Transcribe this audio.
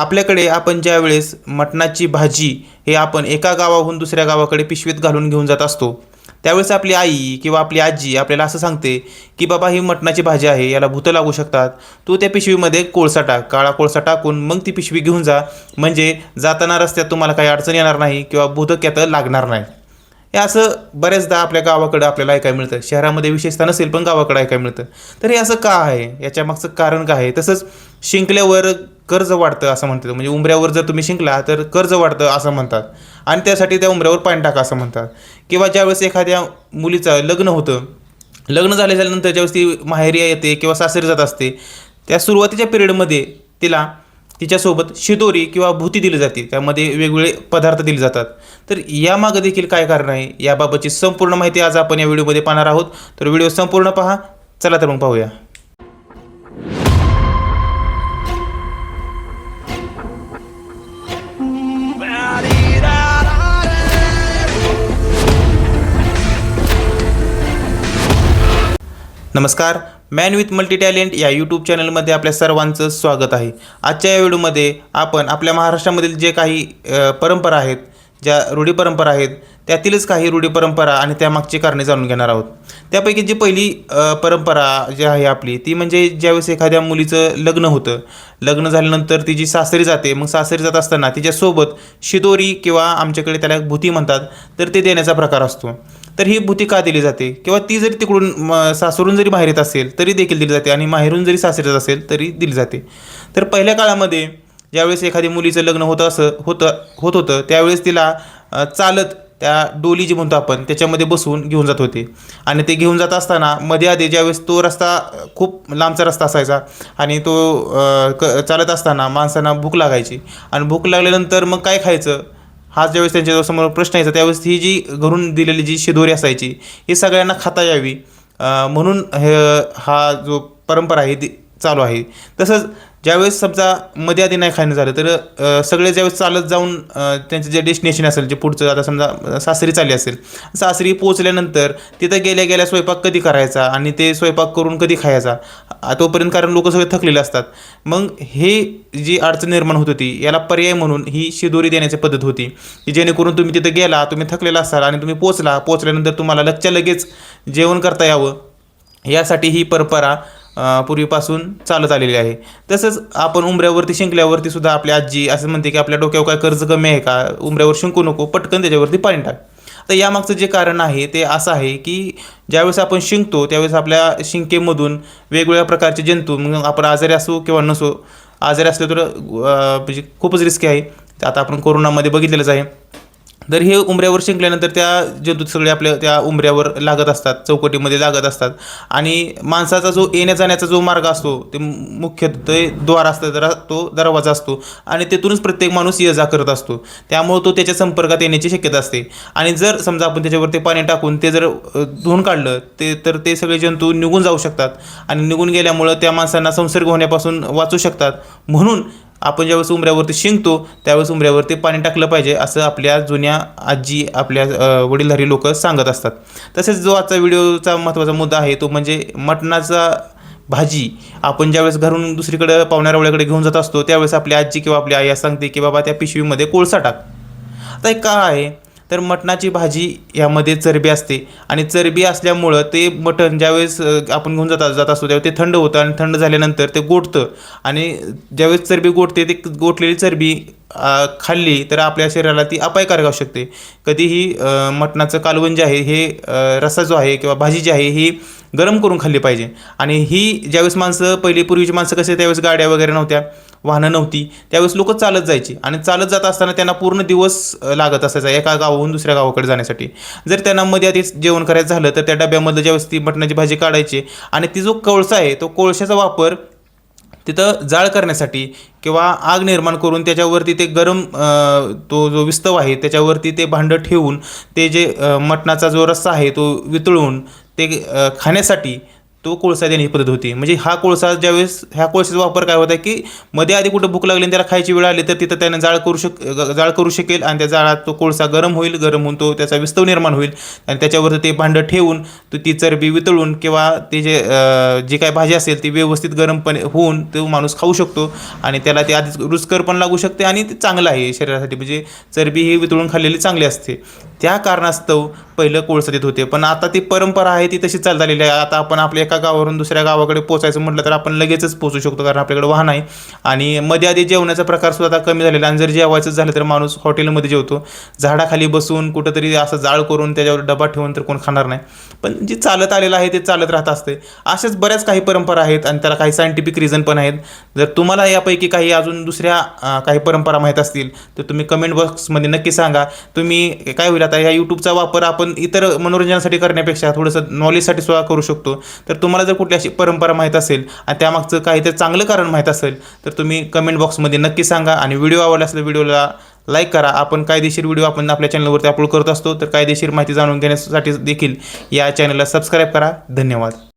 आपल्याकडे आपण ज्यावेळेस मटणाची भाजी हे आपण एका गावाहून दुसऱ्या गावाकडे पिशवीत घालून घेऊन जात असतो त्यावेळेस आपली आई किंवा आपली आजी आपल्याला असं सांगते की बाबा ही मटणाची भाजी आहे याला भूतं लागू शकतात. तू त्या पिशवीमध्ये कोळसा टाक काळा कोळसा टाकून मग ती पिशवी घेऊन जा. म्हणजे जाताना रस्त्यात तुम्हाला काही अडचण येणार नाही किंवा भूतं त्यात लागणार नाही. हे असं बऱ्याचदा आपल्या गावाकडं आपल्याला ऐकायला मिळतं. शहरामध्ये विशेषतः नसेल पण गावाकडं ऐकायला मिळतं. तर हे असं का आहे? याच्या मागचं कारण काय आहे? तसंच शिंकल्यावर कर्ज वाढतं असं म्हणतात. म्हणजे उंबऱ्यावर जर तुम्ही शिंकला तर कर्ज वाढतं असं म्हणतात. आणि त्यासाठी त्या उंबऱ्यावर पाणी टाका असं म्हणतात. किंवा ज्यावेळेस एखाद्या मुलीचं लग्न होतं लग्न झाल्यानंतर ज्यावेळेस ती माहेरी येते किंवा सासरी जात असते त्या सुरुवातीच्या पिरियडमध्ये तिला तिच्यासोबत शिदोरी किंवा भूती दिली जाते. त्यामध्ये वेगवेगळे पदार्थ दिले जातात. तर यामागं देखील काय कारण आहे? याबाबतची संपूर्ण माहिती आज आपण या व्हिडिओमध्ये पाहणार आहोत. तर व्हिडिओ संपूर्ण पहा. चला तर मग पाहूया. नमस्कार मॅन विथ मल्टी टॅलेंट या यूट्यूब चॅनलमध्ये आपल्या सर्वांचं स्वागत आहे. आजच्या या व्हिडिओमध्ये आपण आपल्या महाराष्ट्रामधील जे काही परंपरा आहेत ज्या रूढी परंपरा आहेत त्यातीलच काही रूढी परंपरा आणि त्यामागची कारणे जाणून घेणार आहोत. त्यापैकी जी पहिली परंपरा जी आहे आपली ती म्हणजे ज्यावेळेस एखाद्या मुलीचं लग्न होतं लग्न झाल्यानंतर ती जी सासरी जाते मग सासरी जात असताना तिच्यासोबत शिदोरी किंवा आमच्याकडे त्याला भूती म्हणतात तर ते देण्याचा प्रकार असतो. तर ही भूती का दिली जाते? किंवा ती जरी तिकडून म, सासरून जरी बाहेर येत असेल तरी देखील दिली जाते. आणि माहेरून जरी सासरीत येत असेल तरी दिली जाते. तर पहिल्या काळामध्ये ज्यावेळेस एखादी मुलीचं लग्न होतं असं होतं होत होतं त्यावेळेस तिला चालत त्या डोली जी म्हणतो आपण त्याच्यामध्ये बसवून घेऊन जात होते. आणि ते घेऊन जात असताना मध्ये आधी ज्यावेळेस तो रस्ता खूप लांबचा रस्ता असायचा. आणि तो क चालत असताना माणसांना भूक लागायची. आणि भूक लागल्यानंतर मग काय खायचं? हा ज्यावेळेस त्यांच्यासमोर प्रश्न यायचा त्यावेळेस ही जी घरून दिलेली जी शिदोरी असायची ही सगळ्यांना खाता यावी. म्हणून हे हा जो परंपरा आहे ती चालू आहे. तसंच ज्यावेळेस समजा मध्ये आधी नाही खाणं झालं तर सगळे ज्यावेळेस चालत जाऊन त्यांचं जे डेस्टिनेशन असेल जे पुढचं आता समजा सासरी चालली असेल सासरी पोचल्यानंतर तिथं गेल्या गेल्या स्वयंपाक कधी करायचा आणि ते स्वयंपाक करून कधी खायचा? तोपर्यंत कारण लोक सगळे थकलेले असतात. मग हे जी अडचण निर्माण होत होती याला पर्याय म्हणून ही शिदोरी देण्याची पद्धत होती की जेणेकरून तुम्ही तिथं गेला तुम्ही थकलेला असाल आणि तुम्ही पोचला पोचल्यानंतर तुम्हाला लगच्या लगेच जेवण करता यावं. यासाठी ही परंपरा पूर्वीपासून चालत आलेली आहे. तसंच आपण उंबऱ्यावरती शिंकल्यावरती सुद्धा आपली आजी असं म्हणते की आपल्या डोक्यावर काय कर्ज कमी आहे का? उंबऱ्यावर शिंकू नको पटकन त्याच्यावरती पाणी टाक. तर यामागचं जे कारण आहे ते असं आहे की ज्यावेळेस आपण शिंकतो त्यावेळेस आपल्या शिंकेमधून वेगवेगळ्या प्रकारचे जंतू मग आपण आजारी असो किंवा नसो आजारी असले तर म्हणजे खूपच रिस्की आहे. आता आपण कोरोनामध्ये बघितलेलंच आहे. तर हे उंबऱ्यावर शिंकल्यानंतर त्या जंतू सगळे आपल्या त्या उंबऱ्यावर लागत असतात चौकटीमध्ये लागत असतात. आणि माणसाचा जो येण्या जाण्याचा जो मार्ग असतो ते मुख्य ते द्वार असतं जरा तो दरवाजा असतो आणि तेथूनच प्रत्येक माणूस ये जा करत असतो. त्यामुळे तो त्याच्या संपर्कात येण्याची शक्यता असते. आणि जर समजा आपण त्याच्यावरती पाणी टाकून ते जर धुवून काढलं ते तर ते सगळे जंतू निघून जाऊ शकतात. आणि निघून गेल्यामुळं त्या माणसांना संसर्ग होण्यापासून वाचू शकतात. म्हणून आपण ज्यावेळेस उंबऱ्यावरती शिंकतो त्यावेळेस उंबऱ्यावरती पाणी टाकलं पाहिजे असं आपल्या जुन्या आजी आपल्या वडीलधारी लोक सांगत असतात. तसेच जो आजचा व्हिडिओचा महत्त्वाचा मुद्दा आहे तो म्हणजे मटणाचा भाजी. आपण ज्यावेळेस घरून दुसरीकडे पाहुण्यारावळ्याकडे घेऊन जात असतो त्यावेळेस आपली आजी किंवा आपली आई सांगते की बाबा त्या पिशवीमध्ये कोळसा टाक. आता एक का आहे तर मटणाची भाजी यामध्ये चरबी असते. आणि चरबी असल्यामुळं ते मटण ज्यावेळेस आपण घेऊन जात जात असतो त्यावेळेस ते थंड होतं आणि थंड झाल्यानंतर ते गोठतं आणि ज्यावेळेस चरबी गोठते ते गोठलेली चरबी खाल्ली तर आपल्या शरीराला ती अपायकारक असू शकते. कधीही मटणाचं कालवण जे आहे हे रसा रस्सा जो आहे किंवा भाजी जी आहे ही गरम करून खाल्ली पाहिजे. आणि ही ज्यावेळेस माणसं पहिली पूर्वीची माणसं कसे त्यावेळेस गाड्या वगैरे नव्हत्या. वाहनं नव्हती. त्यावेळेस लोक चालत जायची आणि चालत जात असताना त्यांना पूर्ण दिवस लागत असायचा एका गावाहून दुसऱ्या गावाकडे जाण्यासाठी. जर त्यांना मध्ये आधी जेवण करायचं झालं तर त्या डब्यामधलं ज्यावेळेस ती मटणाची भाजी काढायची आणि ती जो कोळसा आहे तो कोळशाचा वापर तिथं जाळ करण्यासाठी किंवा आग निर्माण करून त्याच्यावरती ते गरम तो जो विस्तव आहे त्याच्यावरती ते भांडं ठेवून ते जे मटणाचा जो रस्सा आहे तो वितळून ते खाण्यासाठी तो कोळसा देण्याची पद्धत होती. म्हणजे हा कोळसा ज्यावेळेस ह्या कोळशाचा वापर काय होता की मध्ये आधी कुठं भूक लागली आणि त्याला खायची वेळ आली तर तिथं त्यानं जाळ करू शक जाळ करू शकेल आणि त्या जाळात तो कोळसा गरम होईल गरम होऊन तो त्याचा विस्तव निर्माण होईल. आणि त्याच्यावर ते भांडं ठेवून तो ती चरबी वितळून किंवा ते जे जी काय भाजी असेल ती व्यवस्थित गरमपणे होऊन तो माणूस खाऊ शकतो. आणि त्याला ते आधीच रुचकर पण लागू शकते आणि ते चांगलं आहे शरीरासाठी. म्हणजे चरबी ही वितळून खाल्लेली चांगली असते. त्या कारणास्तव पहिलं कोळसा देत होते. पण आता ती परंपरा आहे ती तशी चालत आलेली आहे. आता आपण आपल्या एका गावावरून दुसऱ्या गावाकडे पोचायचं म्हटलं तर आपण लगेचच पोचू शकतो कारण आपल्याकडे वाहन आहे. आणि मध्ये आधी जेवणाचा प्रकार सुद्धा आता कमी झालेला आणि जर जेवायचं झालं तर माणूस हॉटेलमध्ये जेवतो. झाडाखाली बसून कुठंतरी असं जाळ करून त्याच्यावर डबा ठेवून तर कोण खाणार नाही. पण जे चालत आलेलं आहे ते चालत राहत असते. अशाच बऱ्याच काही परंपरा आहेत आणि त्याला काही सायंटिफिक रिझन पण आहेत. जर तुम्हाला यापैकी काही अजून दुसऱ्या काही परंपरा माहीत असतील तर तुम्ही कमेंट बॉक्समध्ये नक्की सांगा. तुम्ही काय होईल आता या यूट्यूबचा वापर आपण इतर मनोरंजनासाठी करण्यापेक्षा थोडंसं नॉलेजसाठी सुद्धा करू शकतो. तर तुम्हाला जर कुठली अशी परंपरा माहीत असेल आणि त्यामागचं काहीतरी चांगलं कारण माहीत असेल तर तुम्ही कमेंट बॉक्समध्ये नक्की सांगा आणि व्हिडिओ आवडला असेल व्हिडिओला लाईक करा. आपण कायदेशीर व्हिडिओ आपण आपल्या चॅनलवरती अपलोड करत असतो तर कायदेशीर माहिती जाणून घेण्यासाठी देखील या चॅनलला सबस्क्राईब करा. धन्यवाद.